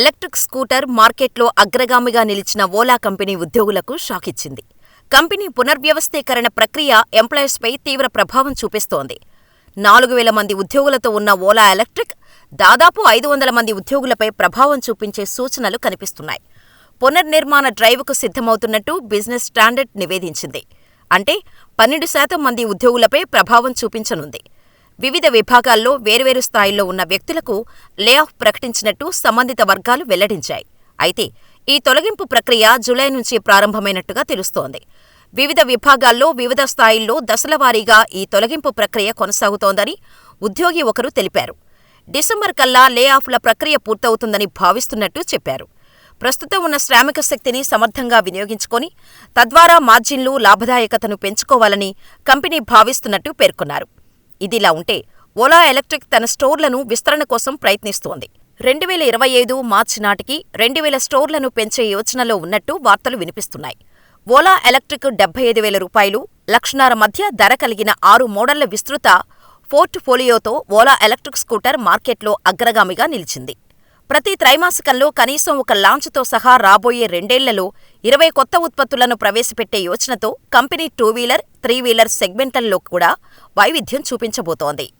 Electric scooter మార్కెట్లో అగ్రగామిగా నిలిచిన ఓలా కంపెనీ ఉద్యోగులకు షాకిచ్చింది. కంపెనీ పునర్వ్యవస్థీకరణ ప్రక్రియ ఎంప్లాయీస్పై తీవ్ర ప్రభావం చూపిస్తోంది. నాలుగు వేల మంది ఉద్యోగులతో ఉన్న ఓలా ఎలక్ట్రిక్ దాదాపు ఐదు వందల మంది ఉద్యోగులపై ప్రభావం చూపించే సూచనలు కనిపిస్తున్నాయి. పునర్నిర్మాణ డ్రైవ్కు సిద్ధమవుతున్నట్టు బిజినెస్ స్టాండర్డ్ నివేదించింది. అంటే పన్నెండు శాతం మంది ఉద్యోగులపై ప్రభావం చూపించనుంది. వివిధ విభాగాల్లో వేర్వేరు స్థాయిల్లో ఉన్న వ్యక్తులకు లేఆఫ్ ప్రకటించినట్టు సంబంధిత వర్గాలు వెల్లడించాయి. అయితే ఈ తొలగింపు ప్రక్రియ జులై నుంచి ప్రారంభమైనట్టుగా తెలుస్తోంది. వివిధ విభాగాల్లో వివిధ స్థాయిల్లో దశలవారీగా ఈ తొలగింపు ప్రక్రియ కొనసాగుతోందని ఉద్యోగి ఒకరు తెలిపారు. డిసెంబర్ కల్లా లే ఆఫ్ల ప్రక్రియ పూర్తవుతుందని భావిస్తున్నట్టు చెప్పారు. ప్రస్తుతం ఉన్న శ్రామిక శక్తిని సమర్థంగా వినియోగించుకొని తద్వారా మార్జిన్లు, లాభదాయకతను పెంచుకోవాలని కంపెనీ భావిస్తున్నట్టు పేర్కొన్నారు. ఇదిలా ఉంటే ఓలా ఎలక్ట్రిక్ తన స్టోర్లను విస్తరణ కోసం ప్రయత్నిస్తోంది. రెండు వేల ఇరవై ఐదు మార్చి నాటికి రెండు వేల స్టోర్లను పెంచే యోచనలో ఉన్నట్టు వార్తలు వినిపిస్తున్నాయి. ఓలా ఎలక్ట్రిక్ డెబ్బై ఐదు వేల రూపాయలు, లక్షన్నర మధ్య ధర కలిగిన ఆరు మోడళ్ళ విస్తృత పోర్ట్ ఫోలియోతో ఓలా ఎలక్ట్రిక్ స్కూటర్ మార్కెట్లో అగ్రగామిగా నిలిచింది. ప్రతి త్రైమాసికంలో కనీసం ఒక లాంచ్తో సహా రాబోయే రెండేళ్ళలో ఇరవై కొత్త ఉత్పత్తులను ప్రవేశపెట్టే యోచనతో company two wheeler, three wheeler సెగ్మెంట్లలో కూడా వైవిధ్యం చూపించబోతోంది.